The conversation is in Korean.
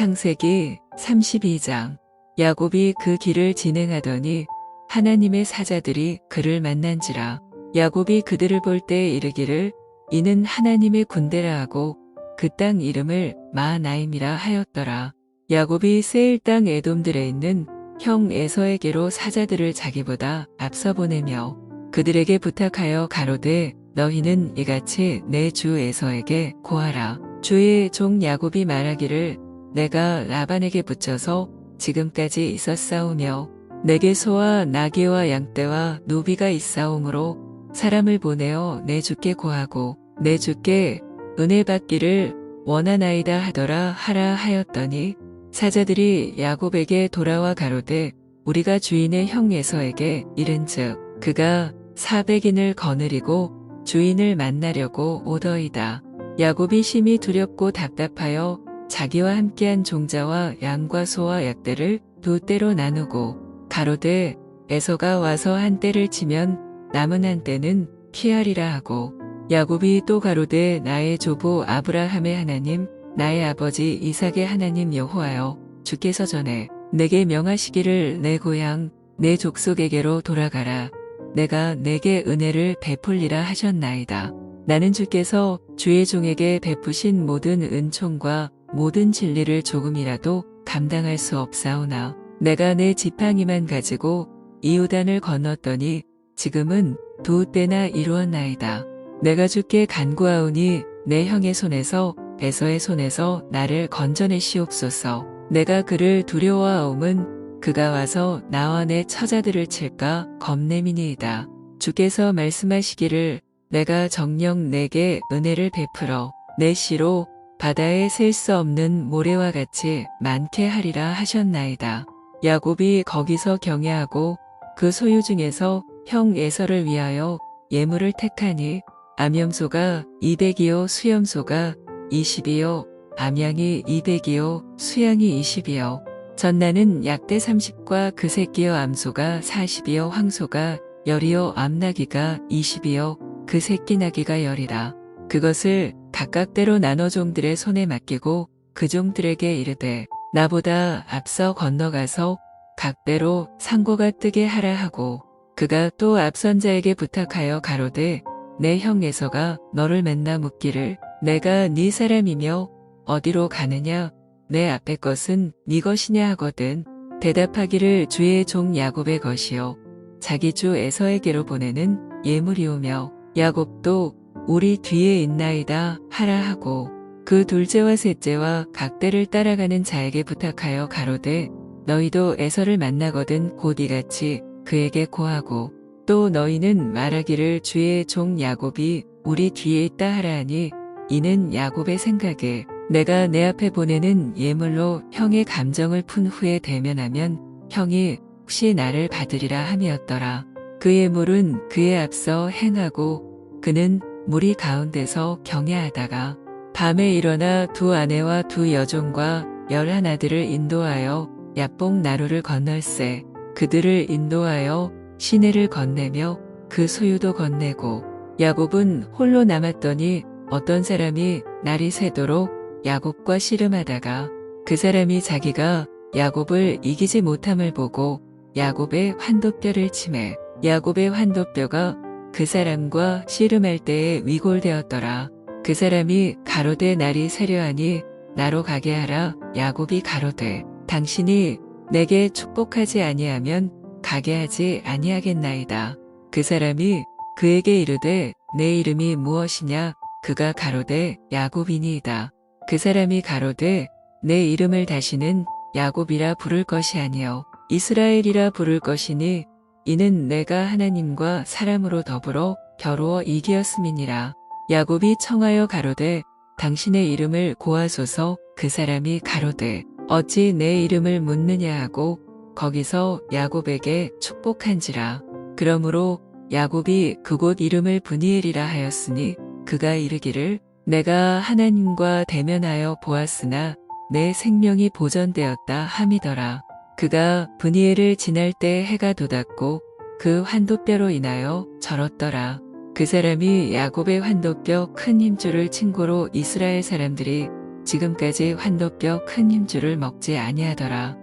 창세기 32장 야곱이 그 길을 진행하더니 하나님의 사자들이 그를 만난지라 야곱이 그들을 볼 때 이르기를 이는 하나님의 군대라 하고 그 땅 이름을 마나임이라 하였더라. 야곱이 세일 땅 에돔들에 있는 형 에서에게로 사자들을 자기보다 앞서 보내며 그들에게 부탁하여 가로되 너희는 이같이 내 주 에서에게 고하라. 주의 종 야곱이 말하기를 내가 라반에게 붙여서 지금까지 있었사오며 내게 소와 나귀와 양떼와 노비가 있사오므로 사람을 보내어 내 주께 고하고 내 주께 은혜 받기를 원하나이다 하더라 하라 하였더니 사자들이 야곱에게 돌아와 가로되 우리가 주인의 형 에서에게 이른즉 그가 사백인을 거느리고 주인을 만나려고 오더이다. 야곱이 심히 두렵고 답답하여 자기와 함께한 종자와 양과 소와 약대를 두 떼로 나누고 가로되 에서가 와서 한 떼를 치면 남은 한 떼는 피하리라 하고 야곱이 또 가로되 나의 조부 아브라함의 하나님 나의 아버지 이삭의 하나님 여호와여 주께서 전에 내게 명하시기를 내 고향 내 족속에게로 돌아가라 내가 내게 은혜를 베풀리라 하셨나이다. 나는 주께서 주의 종에게 베푸신 모든 은총과 모든 진리를 조금이라도 감당할 수 없사오나 내가 내 지팡이만 가지고 이우단을 건넜더니 지금은 두 때나 이루었나이다. 내가 주께 간구하오니 내 형의 손에서 에서의 손에서 나를 건져내시옵소서. 내가 그를 두려워하옴은 그가 와서 나와 내 처자들을 칠까 겁내미니이다. 주께서 말씀하시기를 내가 정녕 내게 은혜를 베풀어 내 씨로 바다에 셀 수 없는 모래와 같이 많게 하리라 하셨나이다. 야곱이 거기서 경외하고 그 소유 중에서 형 에서를 위하여 예물을 택하니 암염소가 200이요 수염소가 20이요 암양이 200이요 수양이 20이요 전나는 약대 30과 그 새끼요 암소가 40이요 황소가 열이요 암나기가 20이요 그 새끼 나기가 열이라 그것을 각각대로 나눠 종들의 손에 맡기고 그 종들에게 이르되 나보다 앞서 건너가서 각대로 상고가 뜨게 하라 하고 그가 또 앞선 자에게 부탁하여 가로되 내 형 에서가 너를 맨나 묻기를 내가 네 사람이며 어디로 가느냐? 내 앞의 것은 네 것이냐? 하거든 대답하기를 주의 종 야곱의 것이요. 자기 주 에서에게로 보내는 예물이오며 야곱도 우리 뒤에 있나이다 하라 하고 그 둘째와 셋째와 각대를 따라가는 자에게 부탁하여 가로되 너희도 에서를 만나거든 곧 이같이 그에게 고하고 또 너희는 말하기를 주의 종 야곱이 우리 뒤에 있다 하라 하니 이는 야곱의 생각에 내가 내 앞에 보내는 예물로 형의 감정을 푼 후에 대면하면 형이 혹시 나를 받으리라 함이었더라. 그 예물은 그의 앞서 행하고 그는 무리 가운데서 경외하다가 밤에 일어나 두 아내와 두 여종과 열한 아들을 인도하여 야뽕 나루를 건널세 그들을 인도하여 시내를 건네며 그 소유도 건네고 야곱은 홀로 남았더니 어떤 사람이 날이 새도록 야곱과 씨름하다가 그 사람이 자기가 야곱을 이기지 못함을 보고 야곱의 환도뼈를 치매 야곱의 환도뼈가 그 사람과 씨름할 때에 위골되었더라. 그 사람이 가로되 날이 세려하니 나로 가게 하라. 야곱이 가로되 당신이 내게 축복하지 아니하면 가게 하지 아니하겠나이다. 그 사람이 그에게 이르되 내 이름이 무엇이냐? 그가 가로되 야곱이니이다. 그 사람이 가로되 내 이름을 다시는 야곱이라 부를 것이 아니요 이스라엘이라 부를 것이니 이는 내가 하나님과 사람으로 더불어 겨루어 이기었음이니라. 야곱이 청하여 가로되 당신의 이름을 고하소서 그 사람이 가로되 어찌 내 이름을 묻느냐 하고 거기서 야곱에게 축복한지라. 그러므로 야곱이 그곳 이름을 분이엘이라 하였으니 그가 이르기를 내가 하나님과 대면하여 보았으나 내 생명이 보전되었다 함이더라. 그가 분이엘을 지날 때 해가 돋았고 그 환도뼈로 인하여 절었더라. 그 사람이 야곱의 환도뼈 큰 힘줄을 친고로 이스라엘 사람들이 지금까지 환도뼈 큰 힘줄을 먹지 아니하더라.